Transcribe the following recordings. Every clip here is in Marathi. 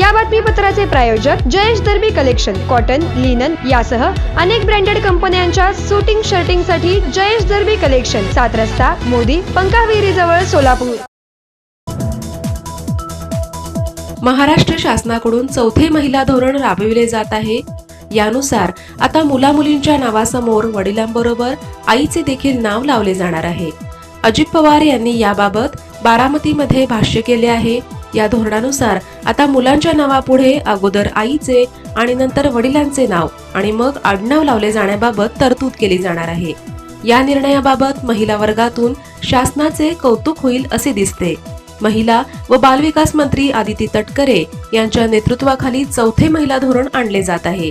या बातमीपत्राचे प्रायोजक Jayesh Darbi collection cotton linen यासह अनेक ब्रँडेड कंपन्यांच्या सुटिंग शर्टिंगसाठी जयेश दर्बी कलेक्शन सात रस्ता मोदी पंकाविहिरी जवळ सोलापूर. महाराष्ट्र शासनाकडून चौथे महिला धोरण राबविले जात आहे. यानुसार आता मुलामुलींच्या नावासमोर वडिलांबरोबर आईचे देखील नाव लावले जाणार आहे. अजित पवार यांनी याबाबत बारामतीमध्ये भाष्य केले आहे. या धोरणानुसार आता मुलांच्या नावापुढे अगोदर आईचे आणि नंतर वडिलांचे नाव आणि मग आडनाव लावले जाण्याबाबत तरतूद केली जाणार आहे. या निर्णयाबाबत महिला वर्गातून शासनाचे कौतुक होईल असे दिसते. महिला व बालविकास मंत्री आदिती तटकरे यांच्या नेतृत्वाखाली चौथे महिला धोरण आणले जात आहे.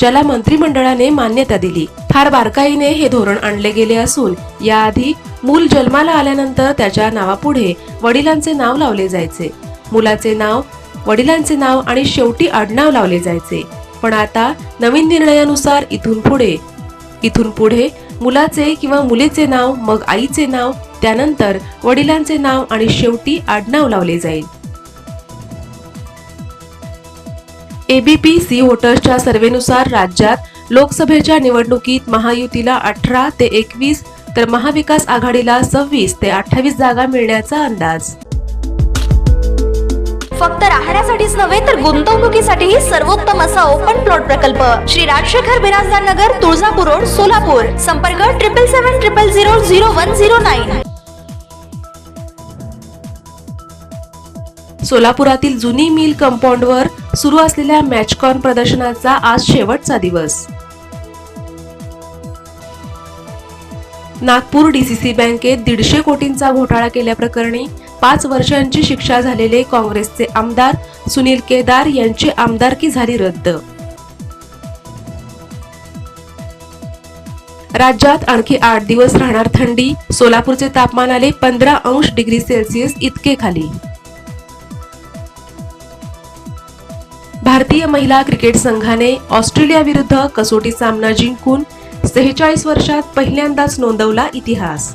ज्याला मंत्रिमंडळाने मान्यता दिली. फार बारकाईने हे धोरण आणले गेले असून याआधी मूल जन्माला आल्यानंतर त्याच्या नावापुढे वडिलांचे नाव लावले जायचे. मुलाचे नाव वडिलांचे नाव आणि शेवटी आडनाव लावले जायचे. पण आता नवीन निर्णयानुसार इथून पुढे. इथून पुढे मुलाचे किंवा मुलीचे नाव मग आईचे नाव त्यानंतर वडिलांचे नाव आणि शेवटी आडनाव लावले जाईल. एबीपी सी वोटर्सच्या सर्वेनुसार राज्यात लोकसभेच्या निवडणुकीत महायुतीला अठरा ते एकवीस तर महाविकास आघाडीला सव्वीस ते अठ्ठावीस जागा मिळण्याचा अंदाज. फक्त राहण्यासाठीच नव्हे तर गुंतवणुकीसाठीही सर्वोत्तम असा ओपन प्लॉट प्रकल्प. श्री राजशेखर बिराजदार नगर तुळजापूर रोड सोलापूर. संपर्क triple seven triple zero zero one zero nine सोलापुरातील जुनी मिल कंपाऊंडवर सुरू असलेल्या मॅचकॉन प्रदर्शनाचा आज शेवटचा दिवस. नागपूर डीसीसी बँकेत दीडशे कोटींचा घोटाळा केल्याप्रकरणी पाच वर्षांची शिक्षा झालेले काँग्रेसचे आमदार सुनील केदार यांची आमदारकी झाली रद्द. राज्यात आणखी आठ दिवस राहणार थंडी सोलापूरचे तापमान आले पंधरा अंश डिग्री सेल्सिअस इतके खाली. भारतीय महिला क्रिकेट संघाने ऑस्ट्रेलिया विरुद्ध कसोटी सामना जिंकून सेहेचाळीस वर्षात पहिल्यांदाच नोंदवला इतिहास.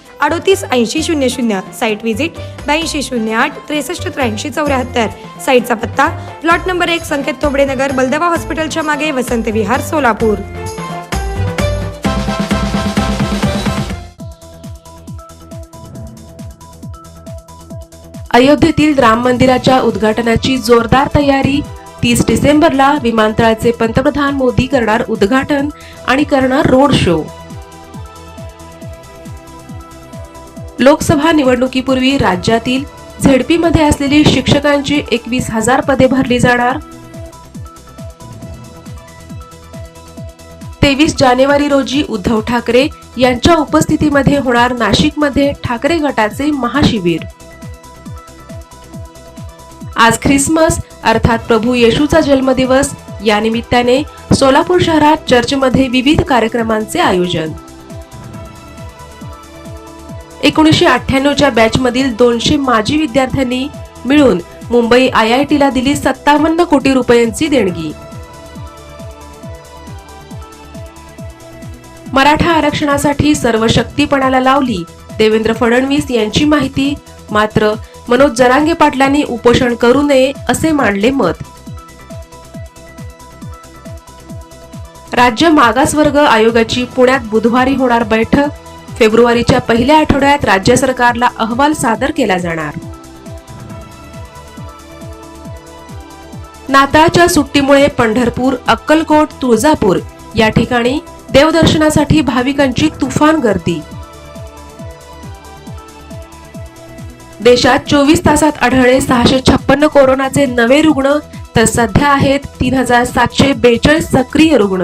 अडोतीस ऐंशी शून्य शून्य. साईट व्हिजिट ब्याऐंशी शून्य आठ त्रेसष्ट त्र्याऐंशी चौऱ्याहत्तर. साईटचा पत्ता प्लॉट नंबर एक संकेत तोबडेनगर नगर बलदवा हॉस्पिटलच्या मागे वसंत विहार सोलापूर. अयोध्येतील राम मंदिराच्या उद्घाटनाची जोरदार तयारी तीस डिसेंबरला विमानतळाचे पंतप्रधान मोदी करणार उद्घाटन आणि करणार रोड शो. लोकसभा निवडणुकीपूर्वी राज्यातील झेडपीमध्ये असलेली शिक्षकांची एकवीस हजार पदे भरली जाणार. तेवीस जानेवारी रोजी उद्धव ठाकरे यांच्या उपस्थितीमध्ये होणार नाशिकमध्ये ठाकरे गटाचे महाशिबिर. आज ख्रिसमस अर्थात प्रभू येशूचा जन्मदिवस या निमित्ताने सोलापूर शहरात चर्चमध्ये विविध कार्यक्रमांचे आयोजन. एकोणीसशे अठ्ठ्याण्णवच्या बॅचमधील दोनशे माजी विद्यार्थ्यांनी मिळून मुंबई आय आय टीला दिली सत्तावन्न कोटी रुपयांची देणगी. मराठा आरक्षणासाठी सर्व शक्तीपणाला लावली देवेंद्र फडणवीस यांची माहिती मात्र मनोज जरांगे पाटलांनी उपोषण करू नये असे मांडले मत. राज्य मागासवर्ग आयोगाची पुण्यात बुधवारी होणार बैठक फेब्रुवारीच्या पहिल्या आठवड्यात राज्य सरकारला अहवाल सादर केला जाणार. नाताळच्या सुट्टीमुळे पंढरपूर अक्कलकोट तुळजापूर या ठिकाणी देवदर्शनासाठी भाविकांची तुफान गर्दी. देशात चोवीस तासात आढळले सहाशे छप्पन्न कोरोनाचे नवे रुग्ण तर सध्या आहेत तीन हजार सातशे बेचाळीस सक्रिय रुग्ण.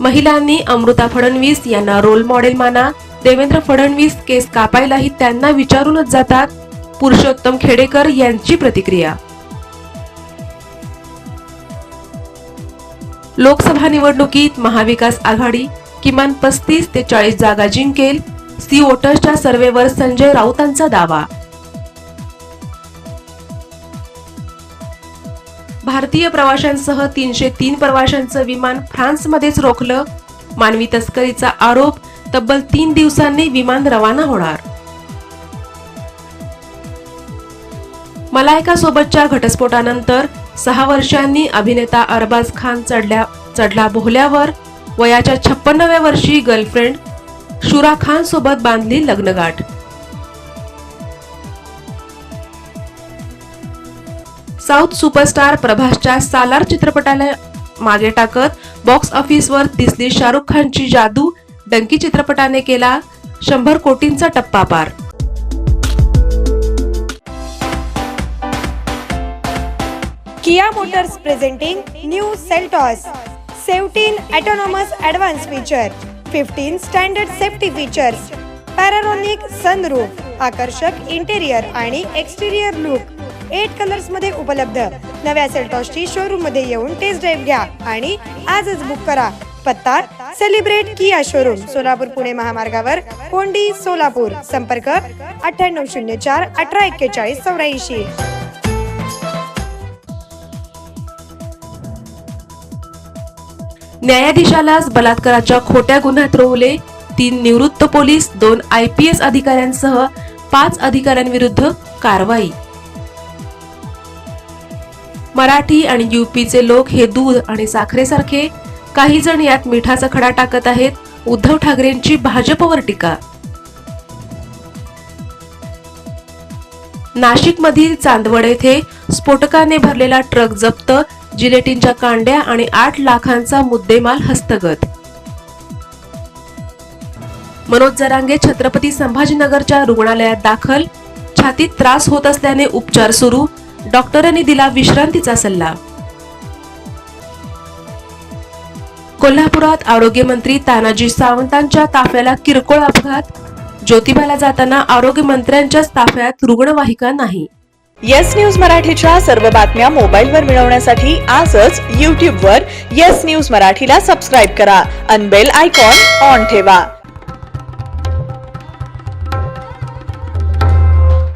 महिलांनी अमृता फडणवीस यांना रोल मॉडेल माना. देवेंद्र फडणवीस केस कापायलाही त्यांना विचारूनच जातात. पुरुषोत्तम खेडेकर यांची प्रतिक्रिया. लोकसभा निवडणुकीत महाविकास आघाडी किमान पस्तीस ते चाळीस जागा जिंकेल. सी वोटर्सच्या सर्व्हेवर संजय राऊतांचा दावा. भारतीय प्रवाशांसह तीनशे तीन प्रवाशांचं विमान फ्रान्समध्येच रोखलं. मानवी तस्करीचा आरोप तब्बल तीन दिवसांनी विमान रवाना होणार. मलायका सोबतच्या घटस्फोटानंतर सहा वर्षांनी अभिनेता अरबाज खान चढल्या चढला बोहल्यावर वयाच्या छप्पन्नव्या वर्षी गर्लफ्रेंड शुरा खान सोबत बांधली लग्नगाठ. साऊथ सुपरस्टार प्रभासच्या सालार चित्रपटाला मागे टाकत बॉक्स ऑफिसवर दिसली शाहरुख खानची जादू डंकी चित्रपटाने केला शंभर कोटींचा टप्पा पार. Kia Motors presenting new Seltos seventeen autonomous advance feature fifteen standard safety features panoramic sunroof आकर्षक इंटेरियर आणि एक्सटेरियर लुक. एट कलर्समध्ये उपलब्ध. नव्या सेल्टॉसची शोरूममध्ये येऊन टेस्ट ड्राईव्ह घ्या आणि आजच बुक करा. पत्ता Celebrate Kia showroom Solapur Pune महामार्गावर कोंडी सोलापूर. संपर्क अठ्ठ्याण्णव शून्य चार अठरा एक्केचाळीस चौऱ्याऐंशी. न्यायाधीशालाच बलात्काराच्या खोट्या गुन्ह्यात रोवले तीन निवृत्त पोलीस दोन आय पी एस अधिकाऱ्यांसह पाच अधिकाऱ्यांविरुद्ध कारवाई. मराठी आणि युपीचे लोक हे दूध आणि साखरेसारखे काही जण यात मिठाचा खडा टाकत आहेत. उद्धव ठाकरेंची भाजपवर टीका. नाशिक मधील चांदवड येथे स्फोटकाने भरलेला ट्रक जप्त जिलेटिनच्या कांड्या आणि आठ लाखांचा मुद्देमाल हस्तगत. मनोज जरांगे छत्रपती संभाजीनगरच्या रुग्णालयात दाखल. छातीत त्रास होत असल्याने उपचार सुरू. डॉक्टरांनी दिला विश्रांतीचा सल्ला. कोल्हापुरात आरोग्यमंत्री तानाजी सावंतांच्या ताफ्याला किरकोळ अपघात ज्योतिबाला जाताना आरोग्यमंत्र्यांच्याच ताफ्यात रुग्णवाहिका नाही. येस न्यूज मराठीच्या सर्व बातम्या मोबाईलवर मिळवण्यासाठी आजच यूट्यूबवर येस न्यूज मराठीला सबस्क्राईब करा. अनबेल आयकॉन ऑन ठेवा.